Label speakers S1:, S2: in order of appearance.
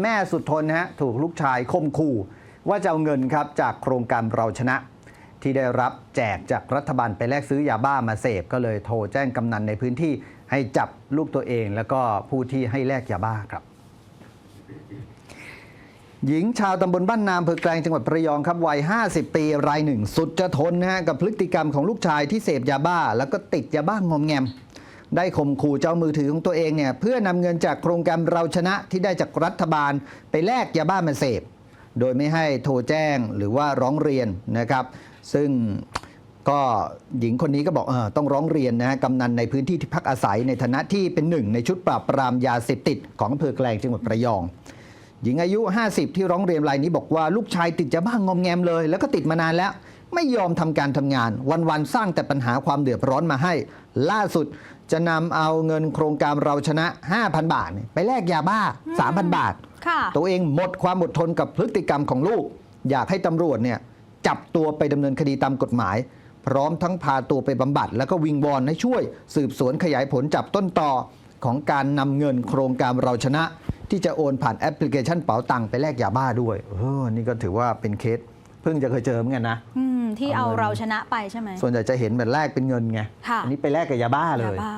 S1: แม่สุดทนนะฮะถูกลูกชายข่มขู่ว่าจะเอาเงินครับจากโครงการเราชนะ ที่ได้รับแจกจากรัฐบาลไปแลกซื้อยาบ้ามาเสพ ก็เลยโทรแจ้งกำนันในพื้นที่ให้จับลูกตัวเอง แล้วก็ผู้ที่ให้แลกยาบ้าครับ หญิงชาวตำบลบ้านนามอำเภอแกลงจังหวัดระยองครับวัย 50 ปีรายหนึ่ง สุดจะทนนะฮะกับพฤติกรรมของลูกชายที่เสพยาบ้า แล้วก็ติดยาบ้างอมแงม ได้ข่มขู่เจ้ามือถือของตัวเองเนี่ยเพื่อนำเงินจากโครงการเราชนะที่ได้จากรัฐบาลไปแลกยาบ้ามาเสพ โดยไม่ให้โทรแจ้งหรือว่าร้องเรียนนะครับ ซึ่งก็หญิงคนนี้ก็บอกเออต้องร้องเรียนนะฮะกำนันในพื้นที่ที่พักอาศัยในฐานะที่เป็นหนึ่งในชุดปราบปรามยาเสพติดของอำเภอแกลงจังหวัดระยอง หญิงอายุ 50 ที่ร้องเรียนรายนี้บอกว่าลูกชายติดยาบ้างงอมแงมเลย แล้วก็ติดมานานแล้ว ไม่ยอมทำการทำงาน วันๆสร้างแต่ปัญหาความเดือดร้อนมาให้ ล่าสุดจะนำเอาเงินโครงการเราชนะ 5,000 บาทเนี่ยไปแลกยาบ้า 3,000 บาท
S2: ค่ะ
S1: ตัวเองหมดความอดทนกับพฤติกรรมของลูก อยากให้ตำรวจเนี่ยจับตัวไปดำเนินคดีตามกฎหมาย พร้อมทั้งพาตัวไปบำบัด แล้วก็วิงวอนให้ช่วย สืบสวนขยายผลจับต้นต่อของการนำเงินโครงการเราชนะ ที่จะโอนผ่านแอปพลิเคชันเป๋าตังค์ไปแลกยาบ้าด้วยเออนี่ก็ถือว่าเป็นเคสเพิ่งจะเคยเจอเหมือนกันนะ
S2: อืมที่เอา
S1: เอาเงิน
S2: เราชนะไปใช่ไหม
S1: ส่วนใหญ่จะเห็นแบบแลกเป็นเงินไง
S2: ค่ะ
S1: อันี้ไปแลกกับยาบ้าเลย
S2: ยาบ้า